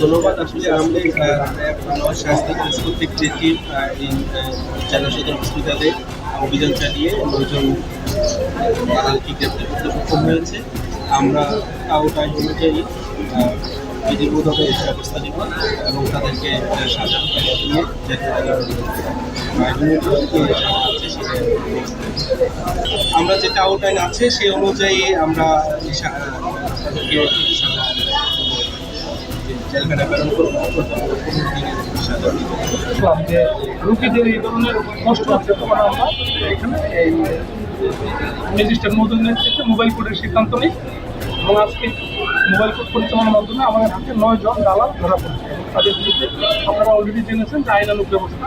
ধন্যবাদ। আসলে আমরা নয় শাস্তি স্কুল থেকে যে টিম এই জেলা সদর হসপিটালে অভিযান চালিয়ে নয়জন দালালকে গ্রেপ্তার করতে সক্ষম হয়েছে। আমরা আউট আইন অনুযায়ী বিধিবোধকের ব্যবস্থা নিব এবং তাদেরকে সাজা দিয়ে আমরা যেটা আউট আইন আছে, সেই অনুযায়ী আমরা তাদেরকে সাজা এই ধরনের আছে আমরা মোবাইল কোডের সিদ্ধান্ত নিই এবং আজকে মোবাইল কোড পরিচালনার মাধ্যমে আমাদের হাতে নয় জন দালাল ধরা পড়ছে তাদের বিরুদ্ধে আপনারা অলরেডি জেনেছেন যে আইনানুক ব্যবস্থা